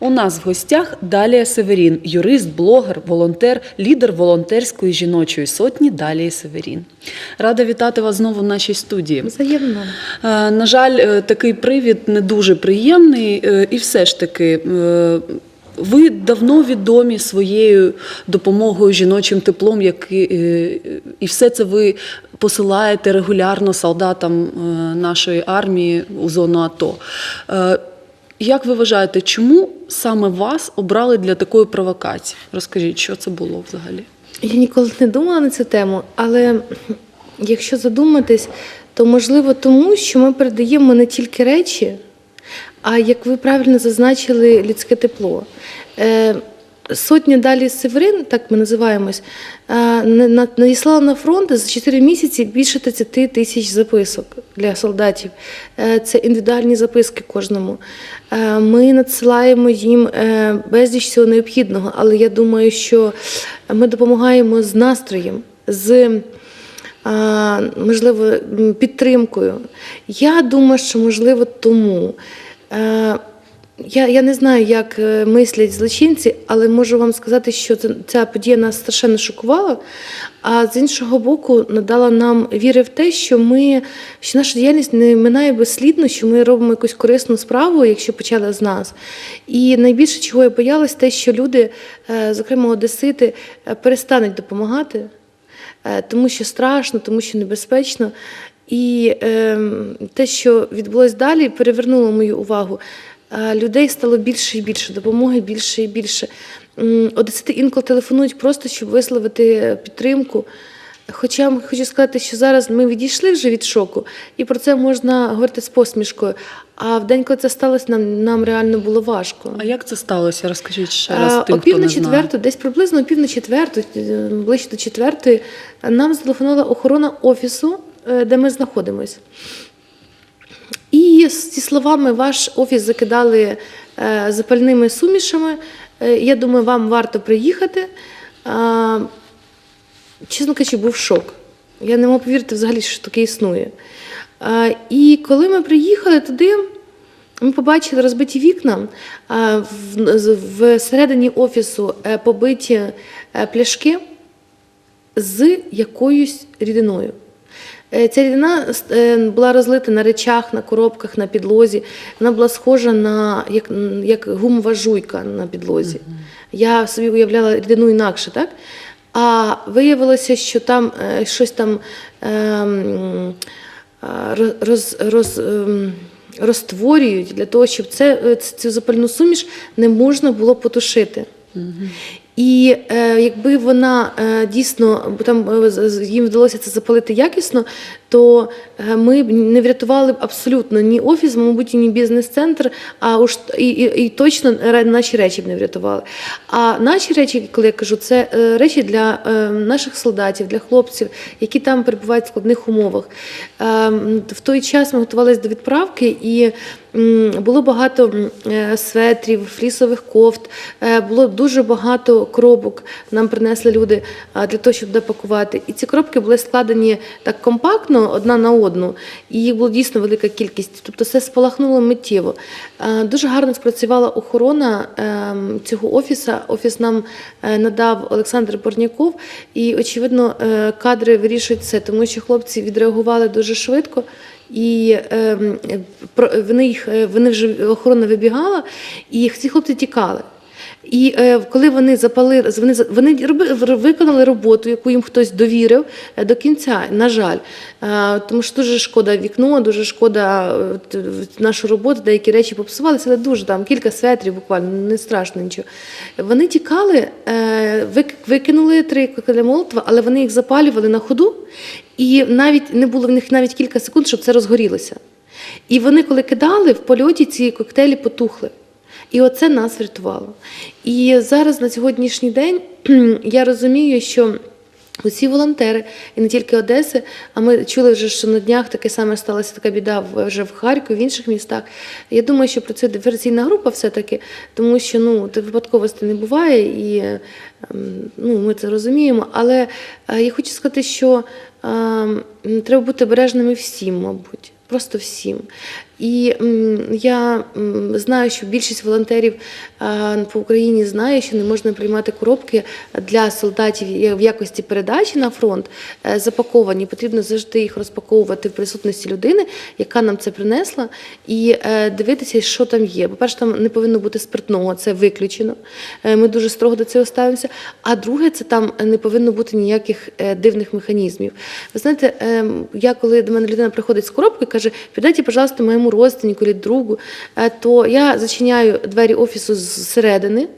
У нас в гостях Далія Северін, юрист, блогер, волонтер, лідер волонтерської жіночої сотні Далії Северін. Рада вітати вас знову в нашій студії. Взаємно. Е, На жаль, е, такий привід не дуже приємний, е, і все ж таки. Ви давно відомі своєю допомогою жіночим теплом, які, і все це ви посилаєте регулярно солдатам нашої армії у зону АТО. Як ви вважаєте, чому саме вас обрали для такої провокації? Розкажіть, що це було взагалі? Я ніколи не думала на цю тему, але якщо задуматись, то можливо тому, що ми передаємо не тільки речі, а як ви правильно зазначили, людське тепло. Сотня далі Северин, так ми називаємось, е, на- на- надіслала на фронт за 4 місяці більше 30 тисяч записок для солдатів. Е, Це індивідуальні записки кожному. Е, Ми надсилаємо їм безліч всього необхідного, але я думаю, що ми допомагаємо з настроєм, з можливо, підтримкою. Я думаю, що можливо тому. Я, я не знаю, як е, мислять злочинці, але можу вам сказати, що ця подія нас страшенно шокувала. А з іншого боку, надала нам віри в те, що ми що наша діяльність не минає безслідно, що ми робимо якусь корисну справу, якщо почали з нас. І найбільше, чого я боялась, те, що люди, е, зокрема одесити, е, перестануть допомагати. Тому що страшно, тому що небезпечно. І е, те, що відбулось далі, перевернуло мою увагу. Е, людей стало більше і більше, допомоги більше і більше. Одесити інколи телефонують просто, щоб висловити підтримку. Хоча хочу сказати, що зараз ми відійшли вже від шоку, і про це можна говорити з посмішкою. А в день, коли це сталося, нам, нам реально було важко. А як це сталося? Розкажіть ще раз Е, тим, О пів на четверту, десь приблизно о пів на четверту, е, ближче до четвертої, нам зателефонувала охорона офісу, де ми знаходимося. І зі словами ваш офіс закидали е, запальними сумішами. Е, Я думаю, вам варто приїхати. Чесно кажучи, був шок. Я не можу повірити взагалі, що таке існує. І коли ми приїхали туди, ми побачили розбиті вікна, з- всередині офісу е, побиті е, пляшки з якоюсь рідиною. Е, Ця рідина е, була розлита на речах, на коробках, на підлозі. Вона була схожа на як, як гумова жуйка на підлозі. Я собі уявляла рідину інакше, так? А виявилося, що там е, щось там ем, роз, роз, ем, розтворюють для того, щоб це, цю запальну суміш не можна було потушити. І е, якби вона е, дійсно там е, їм вдалося це запалити якісно, то е, ми б не врятували б абсолютно ні офіс, мабуть, ні бізнес-центр, а уж і, і, і точно наші речі б не врятували. А наші речі, коли я кажу, це е, речі для е, наших солдатів, для хлопців, які там перебувають в складних умовах. Е, В той час ми готувалися до відправки і. Було багато е, светрів, флісових кофт, е, було дуже багато коробок. Нам принесли люди для того, щоб допакувати. І ці коробки були складені так компактно одна на одну, і їх було дійсно велика кількість. Тобто все спалахнуло миттєво. Дуже гарно спрацювала охорона ем, цього офісу. Офіс нам е, надав Олександр Борняков, і очевидно, кадри вирішують це, тому що хлопці відреагували дуже швидко. І е, про- вони їх е, вони вже охорона вибігала, і ці хлопці тікали. І е, коли вони запалили, вони вони роби, виконали роботу, яку їм хтось довірив е, до кінця. На жаль, Е, тому що дуже шкода вікно, дуже шкода е, нашу роботу. Деякі речі попсувалися, але дуже там кілька светрів, буквально не страшно нічого. Вони тікали, е, вик- викинули три коктейлі Молотова, але вони їх запалювали на ходу, і навіть не було в них навіть кілька секунд, щоб це розгорілося. І вони, коли кидали, в польоті ці коктейлі потухли. І оце нас врятувало. І зараз на сьогоднішній день я розумію, що усі волонтери, і не тільки Одеси, а ми чули вже, що на днях таке саме сталося така біда вже в Харкові, в інших містах. Я думаю, що працює диверсійна група все-таки, тому що ну, випадковостей не буває, і ем, ну, ми це розуміємо. Але е, я хочу сказати, що ем, треба бути обережними всім, мабуть. Просто всім. І я знаю, що більшість волонтерів по Україні знає, що не можна приймати коробки для солдатів в якості передачі на фронт е, запаковані. Потрібно завжди їх розпаковувати в присутності людини, яка нам це принесла, і е, дивитися, що там є. По-перше, там не повинно бути спиртного, це виключено. Е, Ми дуже строго до цього ставимося. А друге, це там не повинно бути ніяких е, дивних механізмів. Ви знаєте, ем, я коли до мене людина приходить з коробкою каже, піддайте, пожалуйста, моєму родственнику чи другу, е, то я зачиняю двері офісу зсередини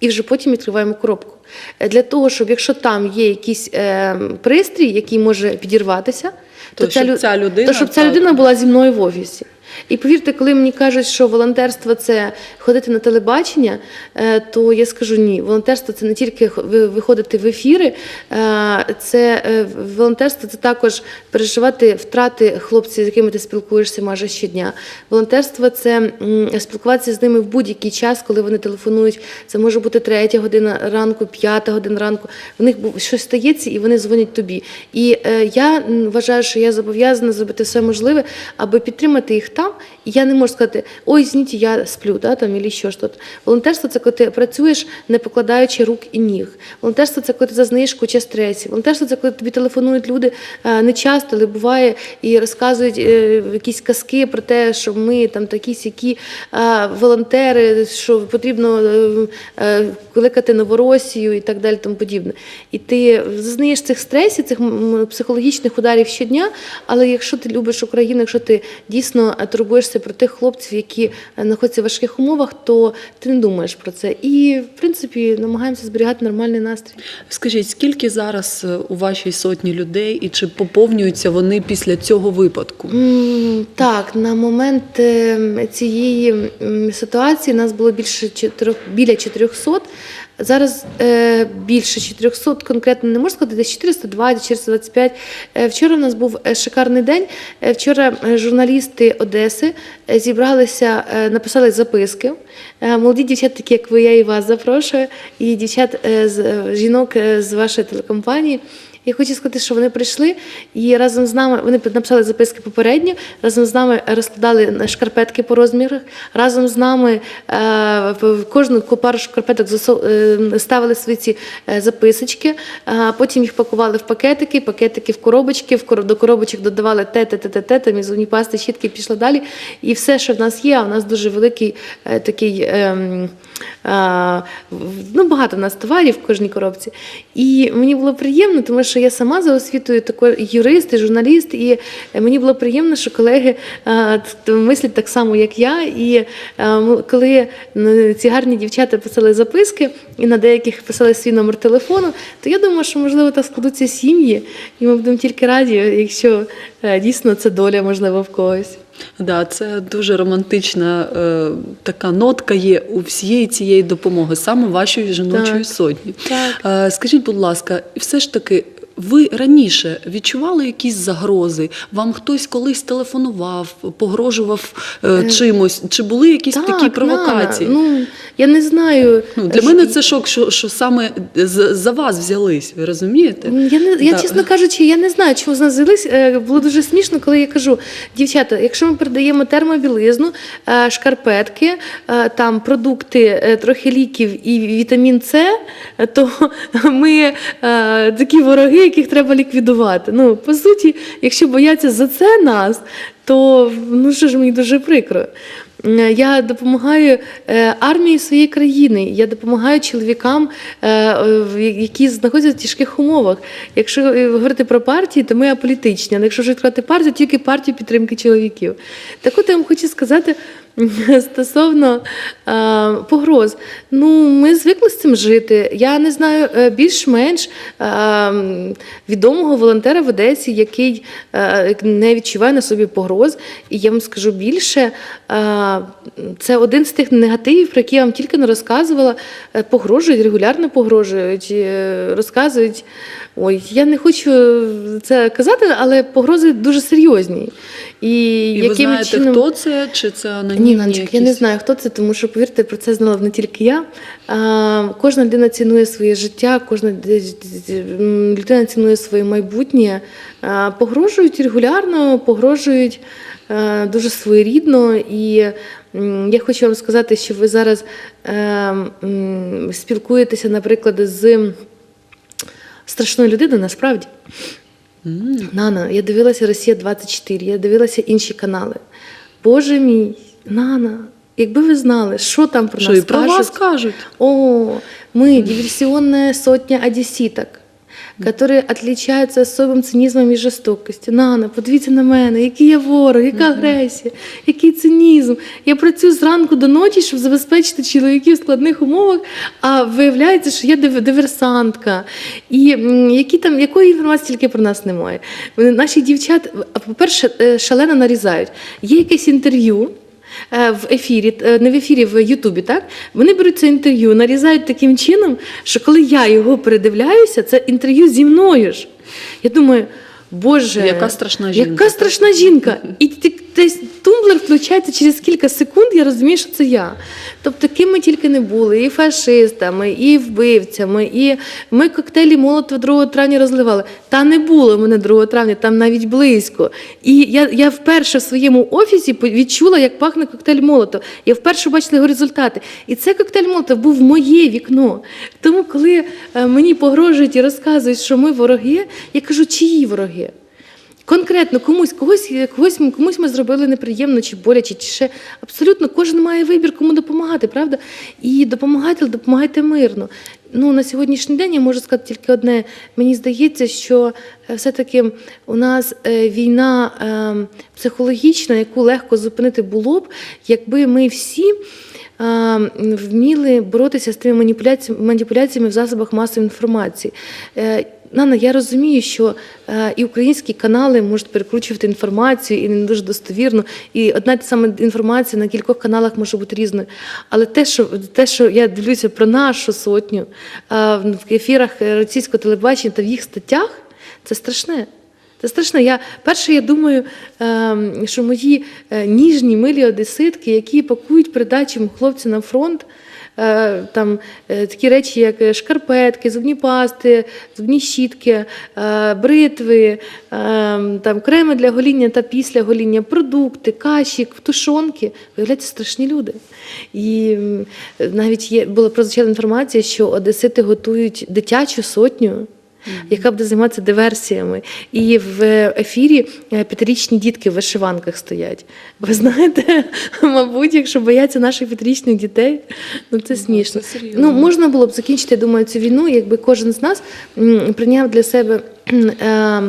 і вже потім відкриваємо коробку. Е, Для того, щоб якщо там є якийсь е, пристрій, який може підірватися, То щоб ця, ця людина, то щоб ця людина була зі мною в офісі. І повірте, коли мені кажуть, що волонтерство це ходити на телебачення, е, то я скажу ні. Волонтерство це не тільки виходити в ефіри, е, це е, волонтерство це також переживати втрати хлопців, з якими ти спілкуєшся майже щодня. Волонтерство це спілкуватися з ними в будь-який час, коли вони телефонують. Це може бути третя година ранку, п'ята година ранку. В них щось стається, і вони дзвонять тобі. І я вважаю, що я зобов'язана зробити все можливе, аби підтримати їх там. І я не можу сказати, ой, зніть, я сплю, да, там, або що ж тут. Волонтерство це коли ти працюєш, не покладаючи рук і ніг. Волонтерство це коли ти зазнаєш куча стресів. Волонтерство це коли тобі телефонують люди е, не часто, але буває і розказують е, якісь казки про те, що ми там такі сякі волонтери, що потрібно е, кликати Новоросію і так далі, тому подібне. І ти зазнаєш цих стресів, цих психологічних ударів щодня. Але якщо ти любиш Україну, якщо ти дійсно турбуєшся про тих хлопців, які е, знаходяться в важких умовах, то ти не думаєш про це. І в принципі намагаємося зберігати нормальний настрій. Скажіть, скільки зараз е, у вашій сотні людей і чи поповнюються вони після цього випадку? Так, на момент е, цієї ситуації нас було більше чотирьох, біля 400. Зараз е, більше 400, конкретно не можу сказати, десь 420, 425. Е, вчора в нас був е, шикарний день. Е, вчора е, журналісти Одеси е, зібралися, е, написали записки. Е, молоді дівчата, такі як ви, я і вас запрошую, і дівчат е, з жінок з вашої телекомпанії. Я хочу сказати, що вони прийшли і разом з нами вони написали записки попередньо, разом з нами розкладали шкарпетки по розмірах, разом з нами е, в кожну пару шкарпеток е, ставили свої ці е, записочки, потім їх пакували в пакетики, пакетики в коробочки, до коробочок додавали те, те, те, те, те, там і зубні пасти, щітки, пішло далі. І все, що в нас є, а в нас дуже великий такий. ем, ну, багато в нас товарів в кожній коробці. І мені було приємно, тому що я сама за освітою такий юрист і журналіст, і е, мені було приємно, що колеги мислять так само, як я. І коли ці гарні дівчата писали записки, і на деяких писали свій номер телефону, то я думаю, що можливо так складуться сім'ї, і ми будемо тільки раді, якщо е, дійсно це доля можливо в когось. Да, це дуже романтична е, така нотка є у всієї цієї допомоги, саме вашої жіночої Так. сотні. Так. Е, скажіть, будь ласка, і все ж таки. Ви раніше відчували якісь загрози? Вам хтось колись телефонував, погрожував е, чимось? Чи були якісь такі провокації? Нана, ну, я не знаю. Ну, для мене це шок, що, що саме за вас взялись. Ви розумієте? Я не я Да. чесно кажучи, я не знаю, чому з нас взялись. Е, Було дуже смішно, коли я кажу: дівчата, якщо ми передаємо термобілизну, е, шкарпетки, е, там продукти, е, трохи ліків і вітамін С, е, то ми е, такі вороги, яких треба ліквідувати. Ну, по суті, якщо бояться за це нас, то ну що ж мені дуже прикро. Е, Я допомагаю е, армії своєї країни. Я допомагаю чоловікам, е, які знаходяться в тяжких умовах. Якщо говорити про партії, то ми аполітичні. Але якщо вже відкривати партію, тільки партію підтримки чоловіків. Так от я вам хочу сказати стосовно погроз. Ну, ми звикли з цим жити. Я не знаю більш-менш відомого волонтера в Одесі, який не відчуває на собі погроз. І я вам скажу більше, е, це один з тих негативів, про які я вам тільки не розказувала. Е, Погрожують, регулярно погрожують, е, розказують. Ой, я не хочу це казати, але погрози дуже серйозні. І, І ви знаєте, чином... хто це? Чи це анонімні Ні, Нанчик, я не знаю, хто це, тому що, повірте, про це знала не тільки я. А, кожна людина цінує своє життя, кожна д- д- м, людина цінує своє майбутнє. А, погрожують регулярно, погрожують а, дуже своєрідно. І я хочу вам сказати, що ви зараз е, спілкуєтеся, наприклад, з страшною людиною, насправді. Нана, я дивилася Росія 24, я дивилася інші канали. Боже мій, Нана, якби ви знали, що там про Що нас і про кажуть. вас кажуть? О, ми диверсіонна сотня одесситок, которые отличаються особим цинізмом і жорстокістю. Нана, подивіться на мене, який я ворог, яка агресія, який цинізм. Я працюю зранку до ночі, щоб забезпечити чоловіків в складних умовах, а виявляється, що я диверсантка. І які там, якої інформації тільки про нас немає. Наші дівчат, по-перше, е, шалено нарізають. Є якесь інтерв'ю в ефірі, е, не в ефірі, в Ютубі, так? Вони беруть це інтерв'ю, нарізають таким чином, що коли я його передивляюся, це інтерв'ю зі мною ж. Я думаю, Боже, Яка страшна жінка. Яка страшна жінка. І тумблер включається через кілька секунд, я розумію, що це я. Тобто, ким ми тільки не були, і фашистами, і вбивцями, і ми коктейлі Молотова 2 травня розливали. Та не було мене 2 травня, там навіть близько. І я, я вперше в своєму офісі відчула, як пахне коктейль Молотов. Я вперше бачила його результати. І цей коктейль Молотов був моє вікно. Тому, коли е, мені погрожують і розказують, що ми вороги, я кажу, чиї вороги? Конкретно комусь, когось, когось, комусь ми зробили неприємно чи боляче, чи ще абсолютно кожен має вибір, кому допомагати, правда? І допомагайте, допомагайте мирно. Ну, на сьогоднішній день я можу сказати тільки одне. Мені здається, що е, все-таки у нас е, війна е, психологічна, яку легко зупинити було б, якби ми всі. е, Вміли боротися з тими маніпуляціями в засобах масової інформації. Е, Нана, я розумію, що е, і українські канали можуть перекручувати інформацію і не дуже достовірно. І одна й та сама інформація на кількох каналах може бути різною. Але те, що те, що я дивлюся про нашу сотню е, в ефірах російського телебачення та в їх статтях, це страшне. Це страшно. Я перше, я думаю, ем, що мої е, ніжні милі одеситки, які пакують передачі хлопцям на фронт. Е, Там е, такі речі, як е, шкарпетки, зубні пасти, зубні щітки, бритви, там креми для гоління та після гоління, продукти, каші, тушонки. Виявляється, страшні люди. І навіть є була прозвучала інформація, що одесити готують дитячу сотню яка буде займатися диверсіями. І в ефірі е, п'ятирічні дітки в вишиванках стоять. Ви знаєте, мабуть, якщо бояться наших п'ятирічних дітей, ну це смішно. це. Ну, можна було б закінчити, я думаю, цю війну, якби кожен з нас прийняв для себе. е,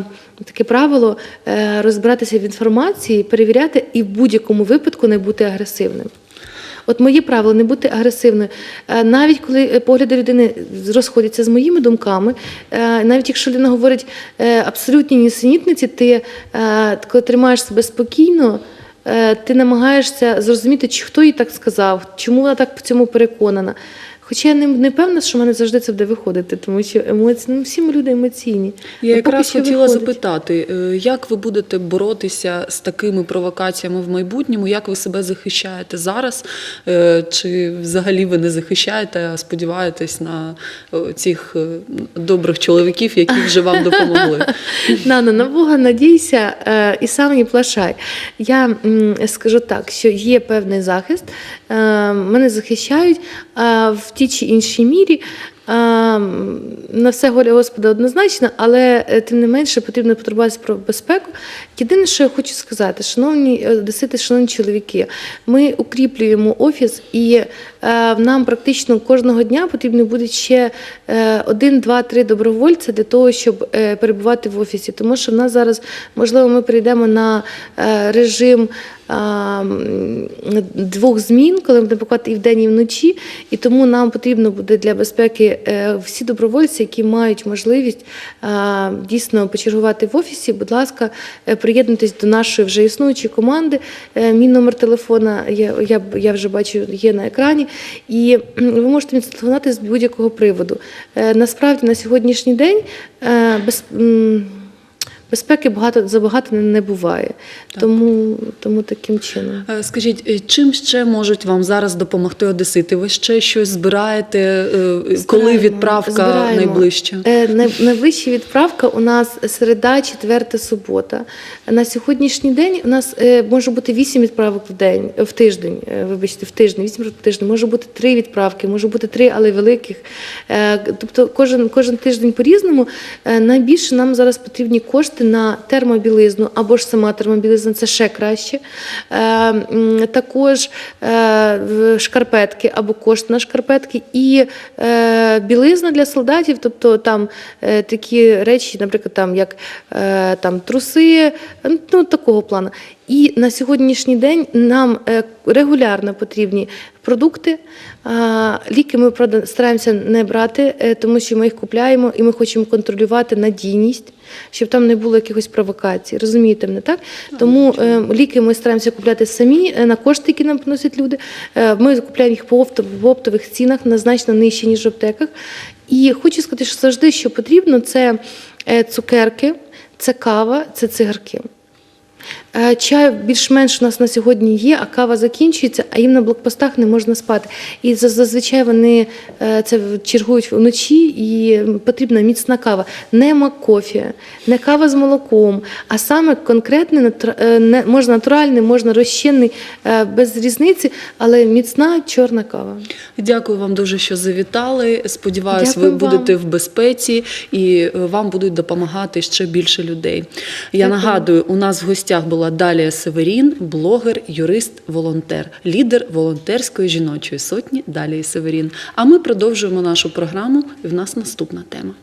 Таке правило е, розбиратися в інформації, перевіряти і в будь-якому випадку не бути агресивним. От моє правило не бути агресивною. Е, Навіть коли е, погляди людини розходяться з моїми думками, е, навіть якщо людина говорить абсолютні нісенітниці, ти коли тримаєш себе спокійно, ти намагаєшся зрозуміти, чи хто їй так сказав, чому вона так в цьому переконана. Хоча я не, не певна, що в мене завжди це буде виходити, тому що емоції, ну, всі ми люди емоційні. Я А якраз хотіла виходить. запитати, е, як ви будете боротися з такими провокаціями в майбутньому? Як ви себе захищаєте зараз? Е, Чи взагалі ви не захищаєте, а сподіваєтесь на е, цих добрих чоловіків, які вже вам допомогли? Нана, на Бога надійся і сам не плашай. Я скажу так, що є певний захист, мене захищають в тій чи іншій мірі. е, На все голя Господа однозначно, але е, тим не менше потрібно потурбуватися про безпеку. Єдине, що я хочу сказати, шановні одесити, шановні чоловіки, ми укріплюємо офіс, і е, нам практично кожного дня потрібно буде ще е, один, два, три добровольця для того, щоб е, перебувати в офісі. Тому що в нас зараз, можливо, ми перейдемо на е, режим. Двох змін, коли будемо пакувати і вдень, і вночі, і тому нам потрібно буде для безпеки е, всі добровольці, які мають можливість дійсно почергувати в офісі. Будь ласка, е, приєднуйтесь до нашої вже існуючої команди. Е, Мій номер телефона я, я, я вже бачу є на екрані, і ви можете мені телефонувати з будь-якого приводу. Насправді на сьогоднішній день без. Безпеки багато забагато не, буває. Тому, тому таким чином. Е, Скажіть, е, чим ще можуть вам зараз допомогти одесити? Ви ще щось збираєте? Е, Коли відправка збираємо. найближча? Найвища відправка у нас середа, четверта, субота. На сьогоднішній день у нас може бути 8 відправок в день, в тиждень, вибачте, в тиждень, 8 в тиждень, може бути 3 відправки, може бути 3, але великих. Тобто кожен, кожен тиждень по-різному. Е, Найбільше нам зараз потрібні кошти на термобілизну або ж сама термобілизна, це ще краще. Е, Також е, шкарпетки або кошти на шкарпетки і е, білизна для солдатів, тобто там такі речі, наприклад, там як там труси, ну такого плану. І на сьогоднішній день нам регулярно потрібні продукти. Ліки ми стараємося не брати, е, тому що ми їх купляємо і ми хочемо контролювати надійність, щоб там не було якихось провокацій. Розумієте мене, так? Тому е, ліки ми стараємося купляти самі е, на кошти, які нам приносять люди. Ми купляємо їх по оптових цінах на значно нижче, ніж в аптеках. І хочу сказати, що завжди, що потрібно, це цукерки, це кава, це цигарки. Е, Чай більш-менш у нас на сьогодні є, а кава закінчується, а їм на блокпостах не можна спати. І зазвичай вони е, це чергують вночі, і потрібна міцна кава. Не макофі, не кава з молоком, а саме конкретне, можна натуральний, можна розчинний, е, без різниці, але міцна чорна кава. Дякую вам дуже, що завітали. Сподіваюсь, ви Дякую вам. будете в безпеці і вам будуть допомагати ще більше людей. Я Дякую. нагадую, у нас в гостях була Далія Северін, блогер, юрист, волонтер, лідер волонтерської жіночої сотні Далії Северін. А ми продовжуємо нашу програму. І в нас наступна тема.